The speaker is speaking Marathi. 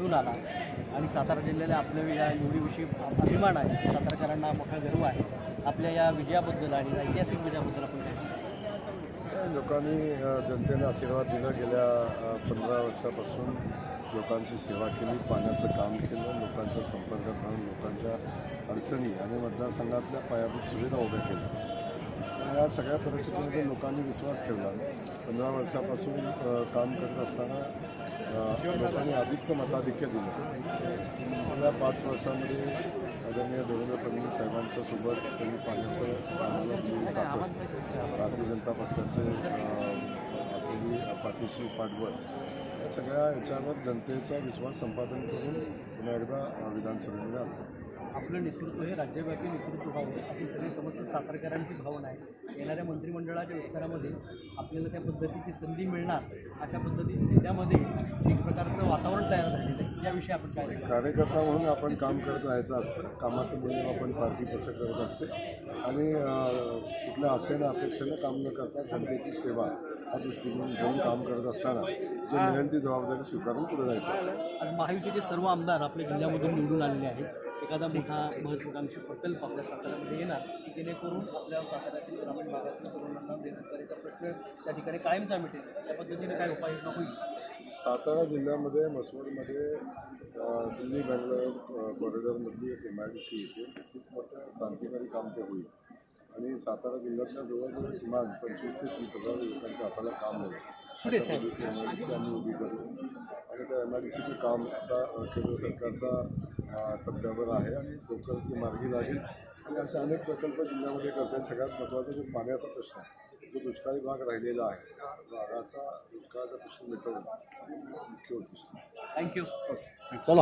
निवडून आला. आणि सातारा जिल्ह्याला आपल्या या निवडीविषयी अभिमान आहे. सातारकरांना मोठा गर्व आहे. आपल्या या विजयाबद्दल आणि या ऐतिहासिक विजयाबद्दल आपण काय लोकांनी जनतेने आशीर्वाद दिला गेल्या पंधरा वर्षापासून. लोकांची सेवा केली पाण्याचं काम केलं लोकांच्या संपर्कात राहून लोकांच्या अडचणी आणि मतदारसंघातल्या पायाभूत सुविधा उभ्या केल्या. या सगळ्या परिस्थितीमध्ये लोकांनी विश्वास ठेवला. पंधरा वर्षापासून काम करत असताना लोकांनी आधीचं मताधिक्य दिलं. गेल्या पाच वर्षामध्ये आदरणीय देवेंद्र फडणवीस साहेबांच्या सोबत त्यांनी पाण्याचं कामाला जी ताकद भारतीय जनता पक्षाचे असलेली पाठीशी पाठबळ सगळ्या याच्यावर जनतेचा विश्वास संपादन करून पुन्हा एकदा विधानसभेमध्ये आलो. आपलं नेतृत्व हे राज्यव्यापी नेतृत्व व्हावं अशी सगळी समस्त सातारकरांची भावना आहे. येणाऱ्या मंत्रिमंडळाच्या विस्तारामध्ये आपल्याला त्या पद्धतीची संधी मिळणार अशा पद्धतीने जिल्ह्यामध्ये एक प्रकारचं वातावरण तयार झालेलं आहे. याविषयी आपण काय? कार्यकर्ता म्हणून आपण काम करत राहायचं असतं. कामाचं मूल्य आपण पार्टी पक्ष करत असते. आणि कुठल्या आशेनं अपेक्षेनं काम न करता जनतेची सेवा हा दृष्टिकोन घेऊन काम करत असताना जे मिळेल ती जबाबदारी स्वीकारून पुढे जायचं असतं. आज महायुतीचे सर्व आमदार आपल्या जिल्ह्यामधून निवडून आलेले आहेत. एखादा मोठा महत्त्वाकांक्षी प्रकल्प आपल्या साताऱ्यामध्ये येणार की जेणेकरून आपल्या साताऱ्यातील ग्रामीण भागातील तरुणांना बेरोजगारीचा प्रश्न त्या ठिकाणी कायमचा मिळेल त्या पद्धतीने काय उपाययोजना होईल? सातारा जिल्ह्यामध्ये मसवडमध्ये दिल्ली बँगलोर कॉरिडॉरमधली एक एम आय डी सी येते. खूप मोठं क्रांतिकारी काम ते होईल. आणि सातारा जिल्ह्यातल्या जवळजवळ किमान पंचवीस ते तीस हजार लोकांच्या हाताला काम मिळेल अशा पद्धतीची एम आय डी सी आम्ही उभी करू. आणि त्या एम आय डी सीचं काम आता केंद्र सरकारच्या अ, टप्प्यावर आहे आणि लवकर ती मार्गी लागेल. आणि असे अनेक प्रकल्प जिल्ह्यामध्ये करतात सगळ्यात महत्त्वाचा जो पाण्याचा प्रश्न जो दुष्काळी भाग राहिलेला आहे त्या भागाचा दुष्काळाचा प्रश्न मिटवणं मुख्य उद्दिष्ट थँक्यू चला.